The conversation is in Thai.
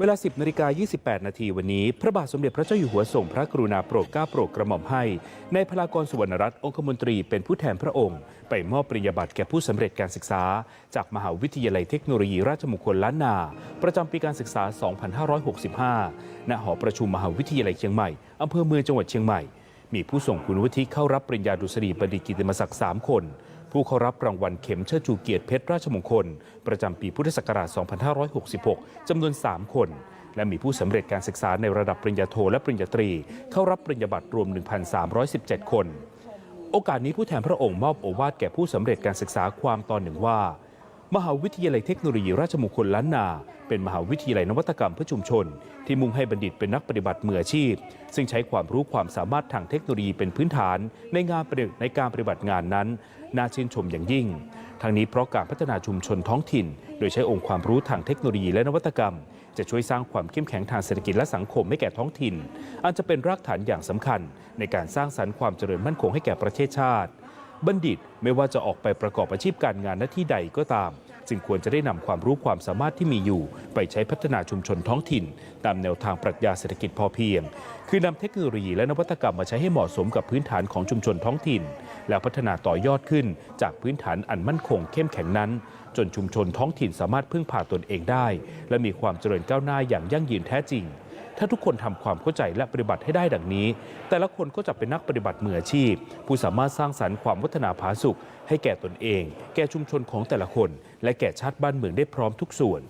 เวลา 10นาฬิกา28 นาทีวันนี้ พระบาทสมเด็จพระเจ้าอยู่หัวทรงพระกรุณาโปรดเกล้าโปรดกระหม่อมให้ ในพลากรสุวรรณรัตน์องคมนตรีเป็นผู้แทนพระองค์ ไปมอบปริญญาบัตรแก่ผู้สำเร็จการศึกษา จากมหาวิทยาลัยเทคโนโลยีราชมงคลล้านนา ประจำปีการศึกษา 2565 ณ หอประชุมมหาวิทยาลัยเชียงใหม่อำเภอเมืองจังหวัดเชียงใหม่ มีผู้ส่งคุณวุฒิเข้ารับปริญญาดุษฎีบัณฑิตกิตติมศักดิ์3คน ผู้เข้ารับรางวัลเข็มเชิดชูเกียรติเพชรราชมงคล ประจำปีพุทธศักราช 2566 จำนวน 3 คน และมีผู้สำเร็จการศึกษาในระดับปริญญาโทและปริญญาตรี เข้ารับปริญญาบัตรรวม 1,317 คน โอกาสนี้ผู้แทนพระองค์มอบโอวาทแก่ผู้สำเร็จการศึกษาความตอนหนึ่งว่า มหาวิทยาลัยเทคโนโลยีราชมงคลล้านนา เป็นมหาวิทยาลัยนวัตกรรมเพื่อชุมชน ที่มุ่งให้บัณฑิตเป็นนักปฏิบัติมืออาชีพ ซึ่งใช้ความรู้ความสามารถทางเทคโนโลยีเป็นพื้นฐาน ในงานปฏิในการปฏิบัติงานนั้น น่าชื่นชมอย่างยิ่งทั้งนี้เพราะการพัฒนาชุมชนท้องถิ่น โดยใช้องค์ความรู้ทางเทคโนโลยีและนวัตกรรม จะช่วยสร้างความเข้มแข็งทางเศรษฐกิจและสังคมให้แก่ท้องถิ่นอันจะเป็นรากฐานอย่างสำคัญ ในการสร้างสรรค์ความเจริญมั่นคงให้แก่ประเทศชาติ บัณฑิตไม่ว่าจะออกไปประกอบอาชีพการงานหน้าที่ใดก็ตาม จึงควรจะได้นำความรู้ความสามารถที่มีอยู่ ไปใช้พัฒนาชุมชนท้องถิ่น ตามแนวทางปรัชญาเศรษฐกิจพอเพียง คือนำเทคโนโลยีและนวัตกรรมมาใช้ให้เหมาะสมกับพื้นฐานของชุมชนท้องถิ่น แล้วพัฒนาต่อยอดขึ้น จากพื้นฐานอันมั่นคงเข้มแข็งนั้น จนชุมชนท้องถิ่นสามารถพึ่งพาตนเองได้ และมีความเจริญก้าวหน้าอย่างยั่งยืนแท้จริง ถ้าทุกคนทำความเข้าใจและปฏิบัติให้ได้ดังนี้ แต่ละคนก็จะเป็นนักปฏิบัติมืออาชีพ ผู้สามารถสร้างสรรค์ความวัฒนาผาสุข ให้แก่ตนเอง แก่ชุมชนของแต่ละคน และแก่ชาติบ้านเมืองได้พร้อมทุกส่วน